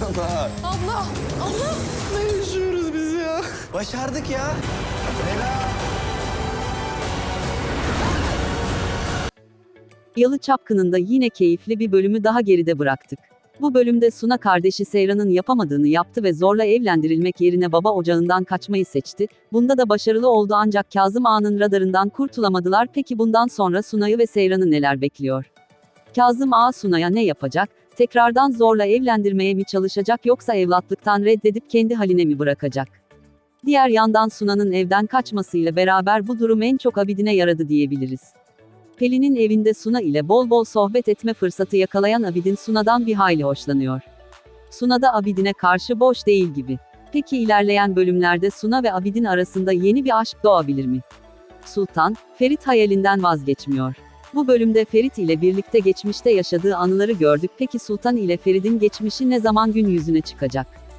Abla. Abla! Abla! Ne yaşıyoruz biz ya? Başardık ya. Helal. Yalı Çapkını'nda yine keyifli bir bölümü daha geride bıraktık. Bu bölümde Suna kardeşi Seyran'ın yapamadığını yaptı ve zorla evlendirilmek yerine baba ocağından kaçmayı seçti. Bunda da başarılı oldu ancak Kazım Ağa'nın radarından kurtulamadılar. Peki bundan sonra Sunay'ı ve Seyran'ı neler bekliyor? Kazım Ağa Sunay'a ne yapacak? Tekrardan zorla evlendirmeye mi çalışacak yoksa evlatlıktan reddedip kendi haline mi bırakacak? Diğer yandan Suna'nın evden kaçmasıyla beraber bu durum en çok Abidin'e yaradı diyebiliriz. Pelin'in evinde Suna ile bol bol sohbet etme fırsatı yakalayan Abidin Suna'dan bir hayli hoşlanıyor. Suna da Abidin'e karşı boş değil gibi. Peki ilerleyen bölümlerde Suna ve Abidin arasında yeni bir aşk doğabilir mi? Sultan, Ferit hayalinden vazgeçmiyor. Bu bölümde Ferit ile birlikte geçmişte yaşadığı anıları gördük. Peki Sultan ile Ferit'in geçmişi ne zaman gün yüzüne çıkacak?